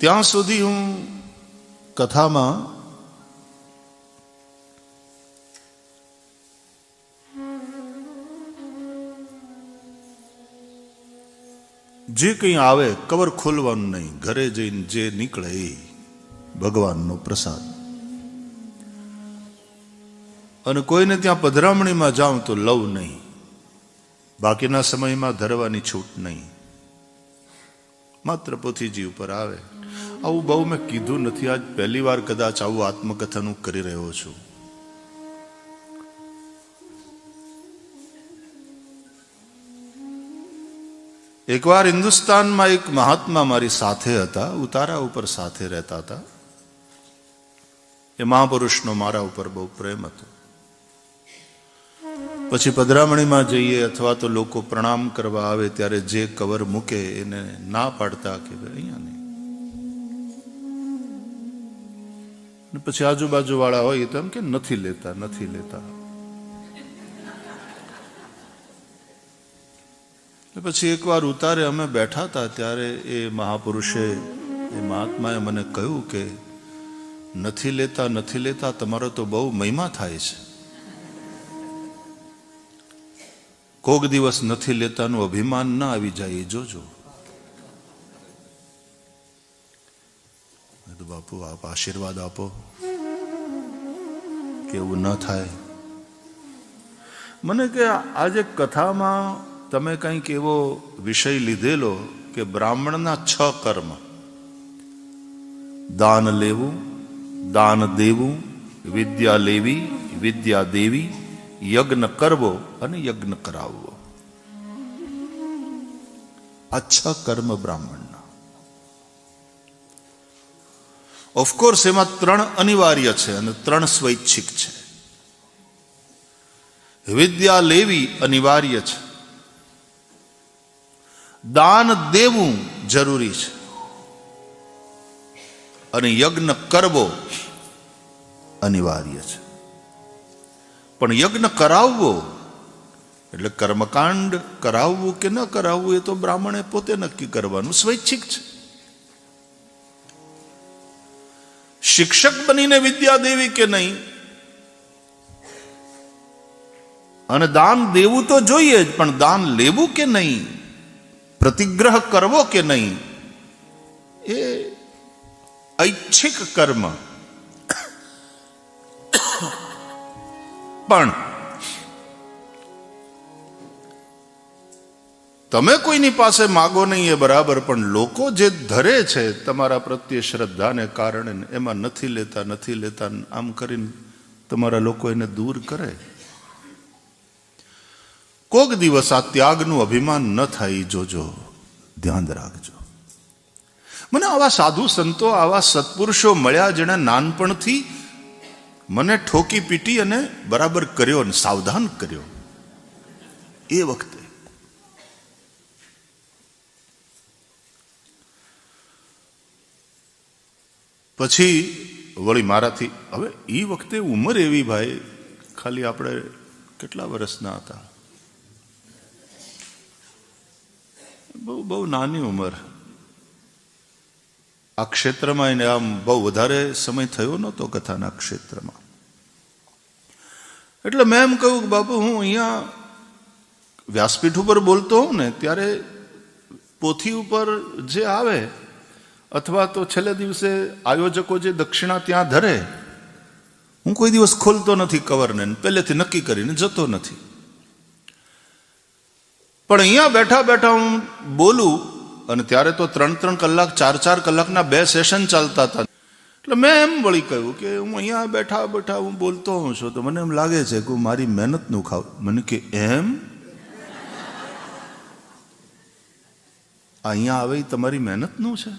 ત્યાં સુધી હું કથામાં જે કંઈ આવે કવર ખોલવાનું નહીં. ઘરે જઈને જે નીકળે એ ભગવાનનો પ્રસાદ. અને કોઈને ત્યાં પધરામણીમાં જાઉં તો લવ નહીં. બાકીના સમયમાં ધરવાની છૂટ નહીં. માત્ર પોથીજી ઉપર આવે. આવું બહુ મેં કીધું નથી. આજ પહેલી વાર કદાચ આવું આત્મકથન કરી રહ્યો છું. એકવાર હિન્દુસ્તાનમાં એક મહાત્મા મારી સાથે હતા, ઉતારા ઉપર સાથે રહેતા હતા. એ મહાપુરુષનો મારા ઉપર બહુ પ્રેમ હતો. પછી પધરામણીમાં જઈએ અથવા તો લોકો પ્રણામ કરવા આવે ત્યારે જે કવર મૂકે એને ના પાડતા કે અહીંયા નહીં. ને પછી આજુબાજુ વાળા હોય તો એમ કે નથી લેતા નથી લેતા. પછી એકવાર ઉતારે અમે બેઠા હતા ત્યારે એ મહાપુરુષે, એ મહાત્માએ મને કહ્યું કે નથી લેતા નથી લેતા, તમારો તો બહુ મહિમા થાય છે. કોક દિવસ નથી લેતાનું અભિમાન ના આવી જાય, એ જોજો. બાપુ આપ આશીર્વાદ આપો. કે એવું ન થાય. મને કે આજે કથામાં તમે કંઈક એવો વિષય લીધેલો કે બ્રાહ્મણના છ કર્મ. દાન લેવું, દાન દેવું, વિદ્યા લેવી, વિદ્યા દેવી, યજ્ઞ કરવો અને યજ્ઞ કરાવવો. આ છ કર્મ બ્રાહ્મણના ઓફકોર્સ એમાં ત્રણ અનિવાર્ય છે અને ત્રણ સ્વૈચ્છિક છે. વિદ્યા લેવી અનિવાર્ય છે. દાન દેવું જરૂરી છે. અને યજ્ઞ કરવો અનિવાર્ય છે. પણ યજ્ઞ કરાવવો, એટલે કર્મકાંડ કરાવવું કે ન કરાવવું એ તો બ્રાહ્મણે પોતે નક્કી કરવાનું સ્વૈચ્છિક છે. શિક્ષક બનીને વિદ્યા દેવી કે નહીં? અને દાન દેવું તો જોઈએ જ, પણ દાન લેવું કે નહીં? પ્રતિગ્રહ કરવો કે નહીં? એ ઐચ્છિક કર્મ. પણ તમે કોઈની પાસે માગો નહીં એ બરાબર, પણ લોકો જે ધરે છે તમારા પ્રત્યે શ્રદ્ધાને કારણે એમાં નથી લેતા નથી લેતા આમ કરીને તમારા લોકો એને દૂર કરે. કોક દિવસ આ ત્યાગનું અભિમાન ન થાય, જોજો, ધ્યાન રાખજો. મને આવા સાધુ સંતો, આવા સત્પુરુષો મળ્યા જેણે નાનપણથી મને ઠોકી પીટી અને બરાબર કર્યો અને સાવધાન કર્યો. એ વખતે પછી વળી મારાથી, હવે એ વખતે ઉંમર એવી ભાઈ, ખાલી આપણે કેટલા વર્ષના હતા? બહુ બહુ નાની ઉંમર. આ ક્ષેત્રમાં એને આમ બહુ વધારે સમય થયો નહોતો કથાના ક્ષેત્રમાં. એટલે મેં એમ કહ્યું કે, બાપુ, હું અહીંયા વ્યાસપીઠ ઉપર બોલતો હોઉં ને, ત્યારે પોથી ઉપર જે આવે અથવા તો છેલ્લે દિવસે આયોજકો જે દક્ષિણા ત્યાં ધરે, હું કોઈ દિવસ ખોલતો નથી કવરને પહેલેથી નક્કી કરીને જતો નથી. પણ અહીંયા બેઠા બેઠા હું બોલું અને ત્યારે તો ત્રણ ત્રણ કલાક, ચાર ચાર કલાકના બે સેશન ચાલતા હતા. એટલે મેં એમ વળી કહ્યું કે હું અહીંયા બેઠા બેઠા હું બોલતો હોઉં છું, તો મને એમ લાગે છે કે હું મારી મહેનતનું ખાવ. મને કે એમ? અહીંયા આવે તમારી મહેનતનું છે?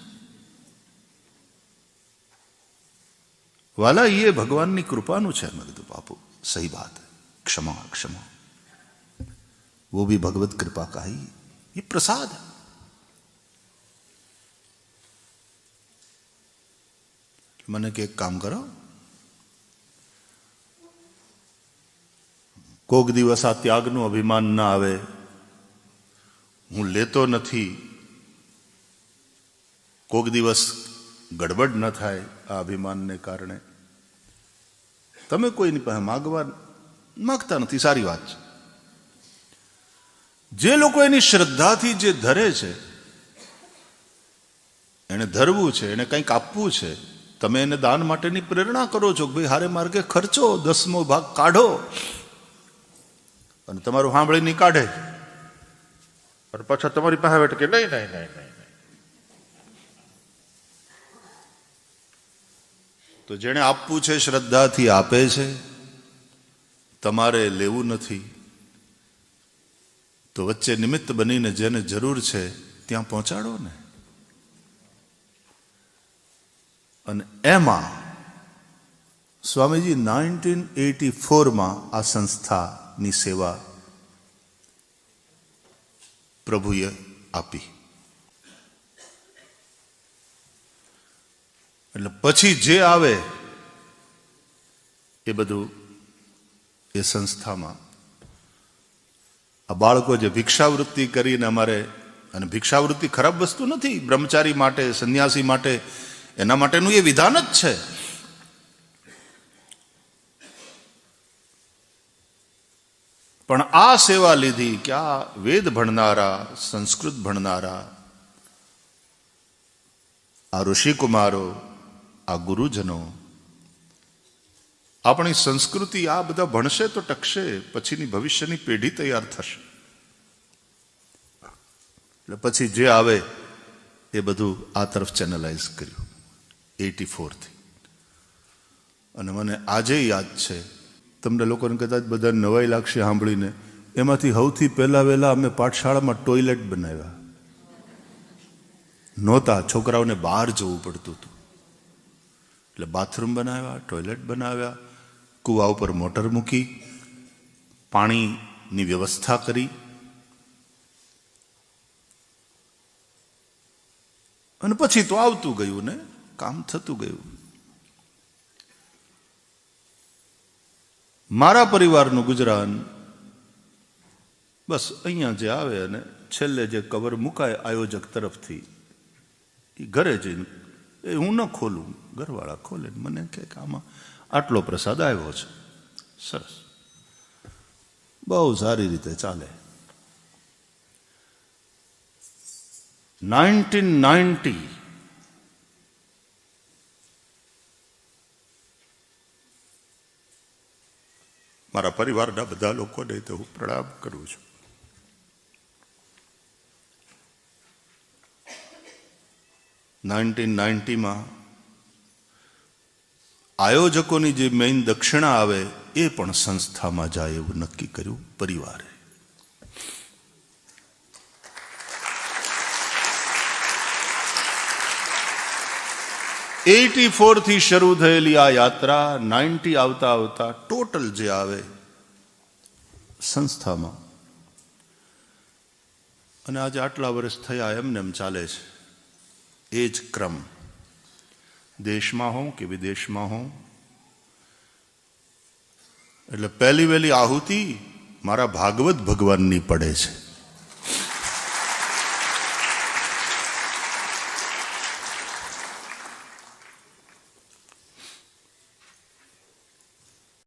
वाला ये भगवान की कृपानु है मैं कीधु बापू सही बात है क्षमा क्षमा वो भी भगवत कृपा का ही ये प्रसाद है મને કે એક કામ કરો કોક દિવસ આ ત્યાગનું અભિમાન ના આવે હું લેતો નથી કોક દિવસ ગડબડ ન થાય આ અભિમાનને કારણે તમે કોઈની પાસે માગવા માગતા નથી સારી વાત છે. જે લોકો એની શ્રદ્ધાથી જે ધરે છે, એને ધરવું છે, એને કંઈક આપવું છે, તમે એને દાન માટેની પ્રેરણા કરો છો કે ભાઈ હારે માર્ગે ખર્ચો, દસમો ભાગ કાઢો અને તમારું સાંભળી નહીં કાઢે. અને પાછા તમારી પાસે બેઠે કે નહીં નહીં નહીં નહીં. તો જેણે આપવું છે, શ્રદ્ધાથી આપે છે, તમારે લેવું નથી. તો વચ્ચે નિમિત્ત બનીને જેને જરૂર છે, ત્યાં પહોંચાડો ને. અને એમાં સ્વામીજી નાઇન્ટીન એટી ફોરમાં આ સંસ્થાની સેવા પ્રભુએ આપી. એટલે પછી જે આવે એ બધું એ સંસ્થામાં. આ બાળકો જે ભિક્ષાવૃત્તિ કરીને અમારે, અને ભિક્ષાવૃત્તિ ખરાબ વસ્તુ નથી, બ્રહ્મચારી માટે, સંન્યાસી માટે, એના માટેનું એ વિધાન જ છે. પણ આ સેવા લીધી કે આ વેદ ભણનારા, સંસ્કૃત ભણનારા, આ ઋષિકુમારો આ ગુરુજનો, આપણી સંસ્કૃતિ આ બધા ભણશે તો ટકશે, પછીની ભવિષ્યની પેઢી તૈયાર થશે. એટલે પછી જે આવે, એ બધું આ તરફ ચેનલાઇઝ કર્યું એટી ફોરથી. અને મને આજે યાદ છે, તમને લોકોને કદાચ બધા નવાઈ લાગશે સાંભળીને, એમાંથી સૌથી પહેલા વહેલા અમે પાઠશાળામાં ટોયલેટ બનાવ્યા. નહોતા, છોકરાઓને બહાર જવું પડતું હતું. એટલે બાથરૂમ બનાવ્યા, ટોયલેટ બનાવ્યા, કૂવા ઉપર મોટર મૂકી, પાણીની વ્યવસ્થા કરી. અને પછી તો આવતું ગયું ને, કામ થતું ગયું. મારા પરિવારનું ગુજરાન બસ અહીંયા જે આવે અને છેલ્લે જે કવર મુકાય આયોજક તરફથી એ ઘરે જઈને એ હું ન ખોલું, ઘરવાળા ખોલે મને કે આમાં આટલો પ્રસાદ આવ્યો છે. સરસ. બહુ સારી રીતે ચાલે. નાઇન્ટીન નાઇન્ટી મારા પરિવારના બધા લોકોને તો હું પ્રણામ કરું છું. નાઇન્ટીન નાઇન્ટીમાં આયોજકોની જે મેઇન દક્ષિણા આવે એ પણ સંસ્થામાં જાય એવું નક્કી કર્યું પરિવારે. એટી ફોરથી શરૂ થયેલી આ યાત્રા નાઇન્ટી આવતા આવતા ટોટલ જે આવે સંસ્થામાં. અને આજે આટલા વર્ષ થયા એમને એમ ચાલે છે. એ જ ક્રમ. દેશમાં હોઉં કે વિદેશમાં હોઉં? એટલે પહેલી વહેલી આહુતિ મારા ભાગવત ભગવાનની પડે છે.